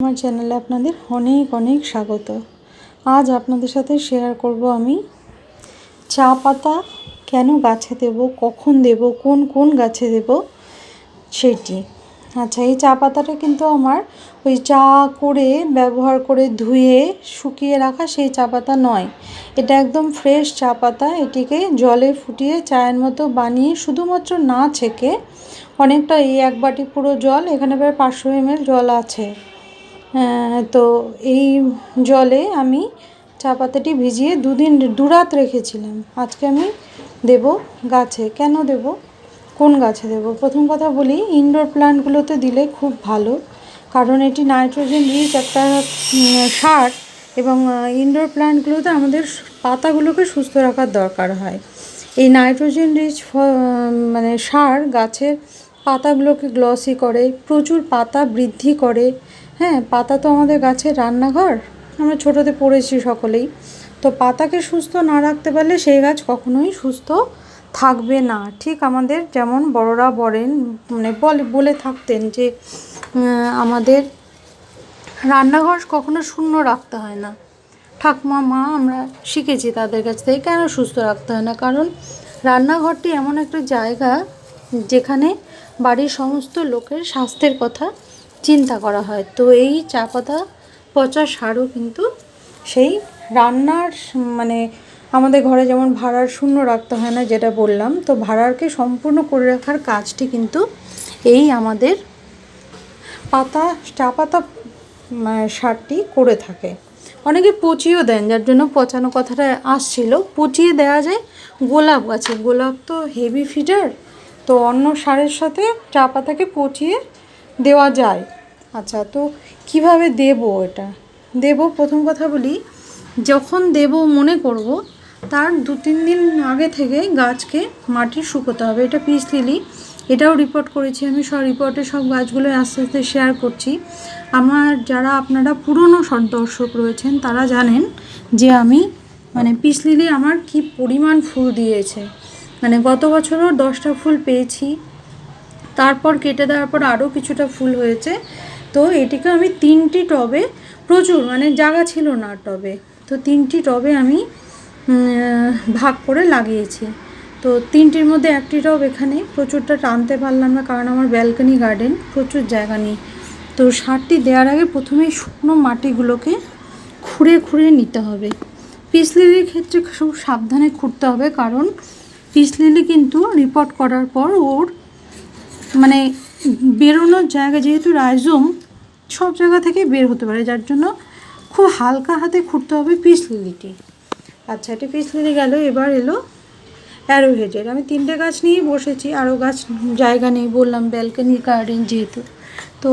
আমার চ্যানেলে আপনাদের অনেক অনেক স্বাগত। আজ আপনাদের সাথে শেয়ার করব আমি চা পাতা কেন গাছে দেব, কখন দেব, কোন কোন গাছে দেব সেটি। আচ্ছা এই চা পাতাটা কিন্তু আমার ওই চা করে, ব্যবহার করে ধুয়ে, শুকিয়ে রাখা সেই চা পাতা নয়। এটা একদম ফ্রেশ চা পাতা, এটিকে জলে ফুটিয়ে চায়ের মতো বানিয়ে শুধুমাত্র না ছেঁকে অনেকটা এই এক বাটি পুরো জল, এখানে প্রায় পাঁচশো এমএল জল আছে। তো এই জলে আমি চা পাতাটি ভিজিয়ে দুদিন দুরাত রেখেছিলাম। আজকে আমি দেব গাছে। কেন দেব? কোন গাছে দেব? প্রথম কথা বলি ইনডোর প্ল্যান্টগুলোতে দিলে খুব ভালো, কারণ এটি নাইট্রোজেন রিচ একটা সার এবং ইনডোর প্ল্যান্টগুলোতে আমাদের পাতাগুলোকে সুস্থ রাখার দরকার হয়। এই নাইট্রোজেন রিচ মানে সার গাছের পাতাগুলোকে গ্লসি করে, প্রচুর পাতা বৃদ্ধি করে হ্যাঁ পাতা তো আমাদের গাছের রান্নাঘর। আমরা ছোটোতে পড়েছি সকলেই। তো পাতাকে সুস্থ না রাখতে পারলে সেই গাছ কখনোই সুস্থ থাকবে না। ঠিক আমাদের যেমন বড়রা বলেন মানে বলে বলে থাকতেন যে আমাদের রান্নাঘর কখনো শূন্য রাখতে হয় না। ঠাকুমা, মা, আমরা শিখেছি তাদের কাছ থেকে কেন সুস্থ রাখতে হয় না। কারণ রান্নাঘরটি এমন একটা জায়গা যেখানে বাড়ির সমস্ত লোকের স্বাস্থ্যের কথা চিন্তা করা হয়। তো এই চা পাতা পচা সারও কিন্তু সেই রান্নার মানে আমাদের ঘরে যেমন ভাড়ার শূন্য রাখতে হয় না যেটা বললাম, তো ভাড়ারকে সম্পূর্ণ করে রাখার কাজটি কিন্তু এই আমাদের পাতা, চা পাতা সারটি করে থাকে। অনেকে পচিয়েও দেন, যার জন্য পচানো কথাটা আসছিল। পচিয়ে দেওয়া যায় গোলাপ গাছে। গোলাপ তো হেভি ফিডার তো অন্য সারের সাথে চা পাতাকে পচিয়ে দেওয়া যায়। আচ্ছা তো কীভাবে দেব এটা? দেব, প্রথম কথা বলি, যখন দেব মনে করব, তার দু তিন দিন আগে থেকে গাছকে মাটি শুকোতে হবে। এটা পিস লিলি, এটাও রিপোর্ট করেছি আমি, সব রিপোর্টে সব গাছগুলো আস্তে আস্তে শেয়ার করছি। আমার যারা আপনারা পুরনো দর্শক রয়েছেন, তারা জানেন যে আমি মানে পিস লিলি আমার কি পরিমাণ ফুল দিয়েছে। মানে গত বছরও দশটা ফুল পেয়েছি তারপর কেটে দেওয়ার পর আরও কিছুটা ফুল হয়েছে। তো এটিকে আমি তিনটি টবে, প্রচুর মানে জায়গা ছিল না টবে। তো তিনটি টবে আমি ভাগ করে লাগিয়েছি। তো তিনটির মধ্যে একটি টব এখানে, প্রচুরটা টানতে পারলাম না কারণ আমার ব্যালকনি গার্ডেন প্রচুর জায়গা নেই। তো সারটি দেওয়ার আগে প্রথমেই শুকনো মাটিগুলোকে খুঁড়ে খুঁড়ে নিতে হবে। পিসলিলির ক্ষেত্রে খুব সাবধানে খুঁড়তে হবে কারণ পিসলিলি কিন্তু রিপোর্ট করার পর ওর মানে বেরোনোর জায়গা যেহেতু রাইজোম, সব জায়গা থেকে বের হতে পারে, যার জন্য খুব হালকা হাতে খুঁড়তে হবে পিস লিলিটি। আচ্ছা এটা পিস লিলি গেল, এবার এলো অ্যারোহেডের। আমি তিনটে গাছ নিয়েই বসেছি আরও গাছ জায়গা নেই, বললাম ব্যালকনি গার্ডেন যেহেতু। তো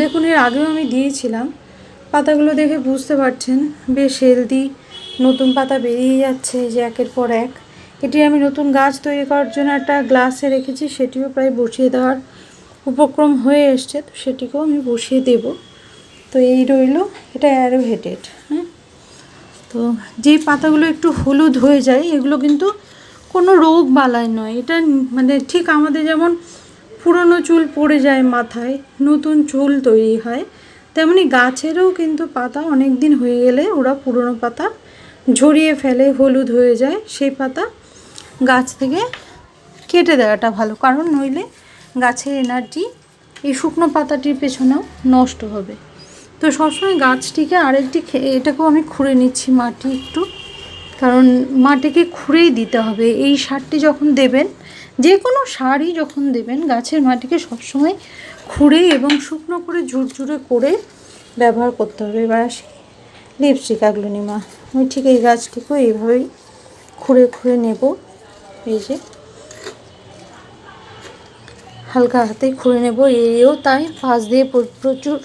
দেখুন, এর আগেও আমি দিয়েছিলাম, পাতাগুলো দেখে বুঝতে পারছেন, বেশ হেলদি নতুন পাতা বেরিয়ে যাচ্ছে, যে একের পর এক। এটি আমি নতুন গাছ তৈরি করার জন্য একটা গ্লাসে রেখেছি, সেটিও প্রায় বসিয়ে দেওয়ার উপক্রম হয়ে এসছে, তো সেটিকেও আমি বসিয়ে দেব। তো এই রইল, এটা অ্যারো হেডেড হ্যাঁ তো যেই পাতাগুলো একটু হলুদ হয়ে যায়, এগুলো কিন্তু কোনো রোগ বালাই নয়। এটা মানে ঠিক আমাদের যেমন পুরনো চুল পড়ে যায় মাথায়, নতুন চুল তৈরি হয়, তেমনি গাছেরও কিন্তু পাতা অনেক দিন হয়ে গেলে ওরা পুরনো পাতা ঝরিয়ে ফেলে, হলুদ হয়ে যায়, সেই পাতা গাছ থেকে কেটে দেওয়াটা ভালো, কারণ নইলে গাছের এনার্জি এই শুকনো পাতাটির পেছনেও নষ্ট হবে। তো সবসময় গাছটিকে আরেকটি এটাকেও আমি খুঁড়ে নিচ্ছি মাটি একটু, কারণ মাটিকে খুঁড়েই দিতে হবে। এই সারটি যখন দেবেন যে কোনো সারই যখন দেবেন, গাছের মাটিকে সবসময় খুঁড়ে এবং শুকনো করে ঝুরঝুরে করে ব্যবহার করতে হবে। এবার আসি লিপস্টিক আগ্লোনিমা আমি ঠিক এই গাছটিকেও এইভাবেই খুঁড়ে খুঁড়ে নেব। এই যে হালকা হাতে খুঁড়ে নেব। এও তাই পাশ দিয়ে প্রচুর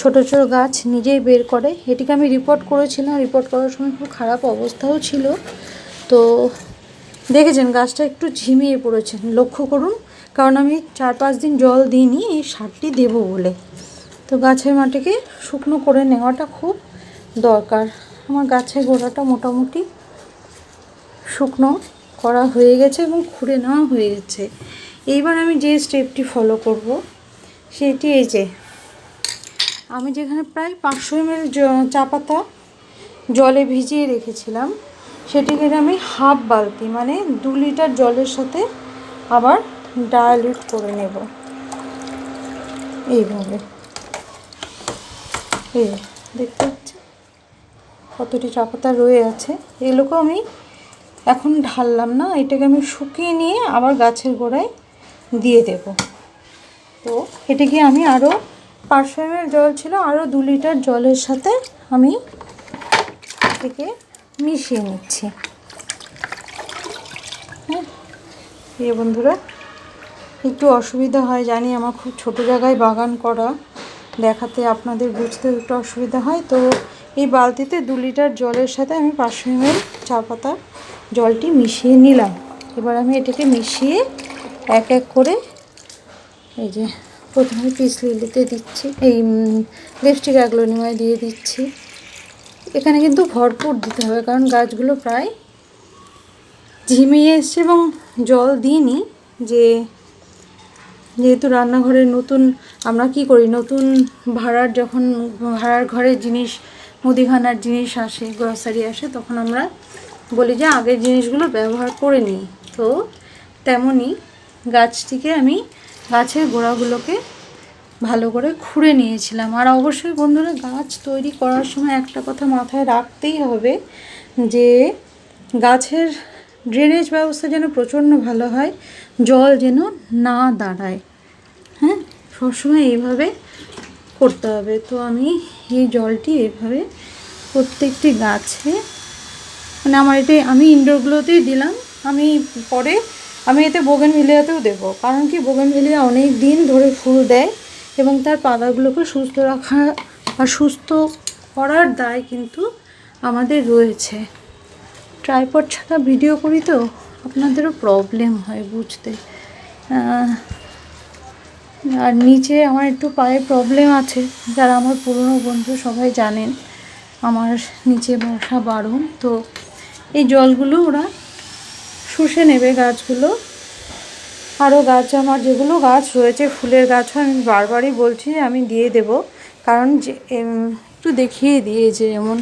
ছোট ছোট গাছ নিজেই বের করে। এটিকে আমি রিপোর্ট করেছিলাম। রিপোর্ট করার সময় খুব খারাপ অবস্থাও ছিল। তো দেখেছেন, গাছটা একটু ঝিমিয়ে পড়েছেন লক্ষ্য করুন, কারণ আমি চার, পাঁচ দিন জল দিইনি, এই সারটি দেবো বলে। তো গাছের মাটিকে শুকনো করে নেওয়াটা খুব দরকার। আমার গাছের গোড়াটা মোটামুটি শুকনো। করা হয়ে গেছে এবং খুঁড়ে নেওয়া হয়ে গেছে। এইবার আমি যে স্টেপটি ফলো করব, সেটি এই যে, আমি যেখানে প্রায় পাঁচশো এম চা পাতা জলে ভিজিয়ে রেখেছিলাম, সেটিকে আমি হাফ বালতি মানে দু লিটার জলের সাথে আবার ডায়ালিউট করে নেব। এইভাবে। এই দেখতে পাচ্ছি কতটি চা পাতা রয়ে আছে। এগুলোকেও আমি এখন ঢাললাম না, এটাকে আমি শুকিয়ে নিয়ে আবার গাছের গোড়ায় দিয়ে দেব। তো এটাকে আমি আরও পাঁচশো জল ছিল আরও দু লিটার জলের সাথে আমি এটাকে মিশিয়ে নিচ্ছি। হ্যাঁ প্রিয় বন্ধুরা, একটু অসুবিধা হয়, জানি আমার খুব ছোট জায়গায় বাগান করা, দেখাতে আপনাদের বুঝতে একটু অসুবিধা হয়। তো এই বালতিতে দু লিটার জলের সাথে আমি পাঁচশো চা পাতা জলটি মিশিয়ে নিলাম। এবার আমি এটাকে মিশিয়ে এক এক করে এই যে প্রথমে পিস লিলিতে দিচ্ছি, এই লিপস্টিক অ্যাগ্লোনিমায় দিয়ে দিচ্ছি। এখানে কিন্তু ভরপুর দিতে হবে, কারণ গাছগুলো প্রায় ঝিমিয়ে এসছে এবং জল দিইনি যে যেহেতু রান্নাঘরে নতুন, আমরা কি করি, নতুন ভাড়ার যখন, ভাড়ার ঘরে জিনিস, মুদিখানার জিনিস আসে গ্রসারি আসে, তখন আমরা বলি যে আগের জিনিসগুলো ব্যবহার করে নিই। তো তেমনই গাছটিকে আমি গাছের গোড়াগুলোকে ভালো করে খুঁড়ে নিয়েছিলাম। আর অবশ্যই বন্ধুরা, গাছ তৈরি করার সময় একটা কথা মাথায় রাখতেই হবে যে গাছের ড্রেনেজ ব্যবস্থা যেন প্রচণ্ড ভালো হয়, জল যেন না দাঁড়ায়। হ্যাঁ সবসময় এইভাবে করতে হবে। তো আমি এই জলটি এভাবে প্রত্যেকটি গাছে মানে আমার এটাই আমি ইনডোরগুলোতেই দিলাম, আমি পরে, আমি এতে বোগেন ভিলিয়াতেও দেবো। কারণ কি বোগেন ভিলিয়া অনেক দিন ধরে ফুল দেয় এবং তার পাতাগুলোকে সুস্থ রাখা বা সুস্থ করার দায় কিন্তু আমাদের রয়েছে। ট্রাইপড ছাড়া ভিডিও করি তো, আপনাদেরও প্রবলেম হয় বুঝতে। আর নিচে আমার একটু পায়ে প্রবলেম আছে, যারা আমার পুরনো বন্ধু সবাই জানেন, আমার নিচে বসা বারণ। তো এই জলগুলো ওরা শুষে নেবে গাছগুলো। আরও গাছ, আমার যেগুলো গাছ রয়েছে, ফুলের গাছও আমি বারবারই বলছি আমি দিয়ে দেব। কারণ যে একটু দেখিয়ে দিয়ে যে যেমন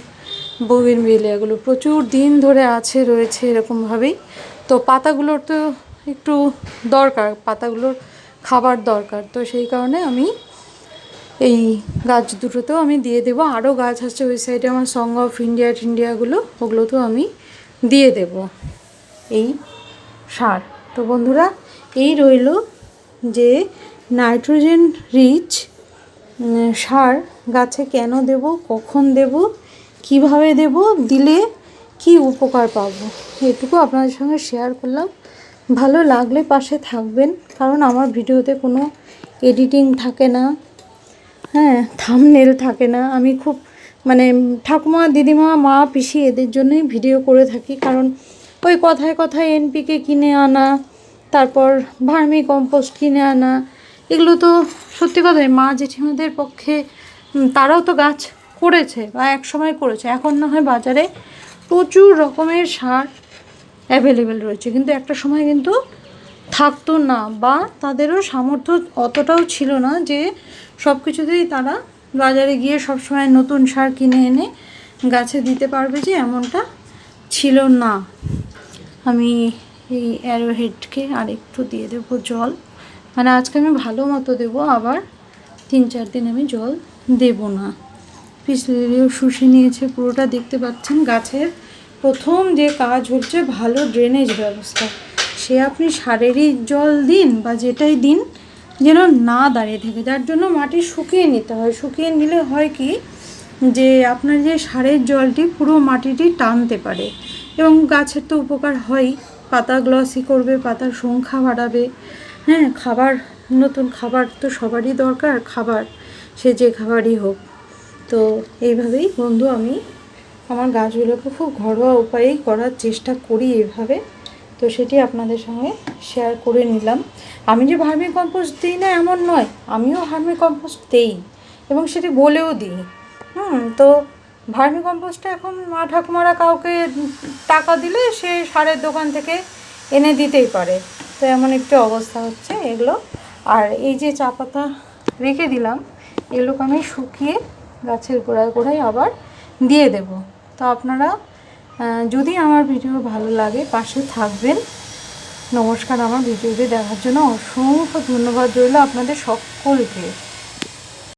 ববিন বেলিয়াগুলো প্রচুর দিন ধরে আছে, রয়েছে এরকমভাবেই। তো পাতাগুলোর তো একটু দরকার, পাতাগুলোর খাবার দরকার। তো সেই কারণে আমি এই গাছ দুটোতেও আমি দিয়ে দেবো। আরও গাছ আছে ওই সাইডে আমার সং অফ ইন্ডিয়া টিন্ডিয়াগুলো ওগুলোতেও আমি দিয়ে দেব। এই সার। তো বন্ধুরা, এই রইল যে নাইট্রোজেন রিচ সার গাছে কেন দেব, কখন দেব, কীভাবে দেব, দিলে কি উপকার পাবো, এটুকু আপনাদের সঙ্গে শেয়ার করলাম। ভালো লাগলে পাশে থাকবেন, কারণ আমার ভিডিওতে কোনো এডিটিং থাকে না হ্যাঁ থামনেল থাকে না। আমি খুব মানে ঠাকুমা, দিদিমা, মা, পিসি এদের জন্যই ভিডিও করে থাকি। কারণ ওই কথায় কথায় এনপিকে কিনে আনা, তারপর ভার্মি কম্পোস্ট কিনে আনা, এগুলো তো সত্যি কথাই মা জেঠিমাদের পক্ষে তারাও তো গাছ করেছে বা এক সময় করেছে। এখন না হয় বাজারে প্রচুর রকমের সার অ্যাভেলেবেল রয়েছে। কিন্তু একটা সময় কিন্তু থাকতো না বা তাদেরও সামর্থ্য অতটাও ছিল না যে সব কিছুতেই তারা বাজারে গিয়ে সব সময় নতুন সার কিনে এনে গাছে দিতে পারবে যে এমনটা ছিল না। আমি এই অ্যারোহেডকে আর একটু দিয়ে দেবো জল। মানে আজকে আমি ভালো মতো দেবো, আবার তিন চার দিন আমি জল দেব না। পিছলেও শুষে নিয়েছে, পুরোটা দেখতে পাচ্ছেন গাছের প্রথম যে কাজ হচ্ছে ভালো ড্রেনেজ ব্যবস্থা। সে আপনি সারেরই জল দিন বা যেটাই দিন যেন না দাঁড়িয়ে থাকে, যার জন্য মাটি শুকিয়ে নিতে হয়। শুকিয়ে নিলে হয় কি? যে আপনার যে সারের জলটি পুরো মাটিটি টানতে পারে এবং গাছের তো উপকার হয়ই। পাতা গ্লসি করবে, পাতার সংখ্যা বাড়াবে। হ্যাঁ খাবার, নতুন খাবার তো সবারই দরকার, খাবার, সে যে খাবারই হোক। তো এইভাবেই বন্ধু আমি আমার গাছগুলোকে খুব ঘরোয়া উপায়েই করার চেষ্টা করি এভাবে। তো সেটি আপনাদের সঙ্গে শেয়ার করে নিলাম। আমি যে ভার্মি কম্পোস্ট দিই না এমন নয়, আমিও ভার্মি কম্পোস্ট দিই এবং সেটি বলেও দিই। হুম, তো ভার্মি কম্পোস্টটা এখন মা ঠাকুমারা কাউকে টাকা দিলে সে সারের দোকান থেকে এনে দিতেই পারে। তো এমন একটি অবস্থা হচ্ছে এগুলো। আর এই যে চা পাতা রেখে দিলাম, এগুলোকে আমি শুকিয়ে গাছের গোড়ায় গোড়ায় আবার দিয়ে দেব। তো আপনারা যদি আমার ভিডিও ভালো লাগে, পাশে থাকবেন। নমস্কার, আমার ভিডিওটি দেখার জন্য অসংখ্য ধন্যবাদ রইল আপনাদের সকলকে।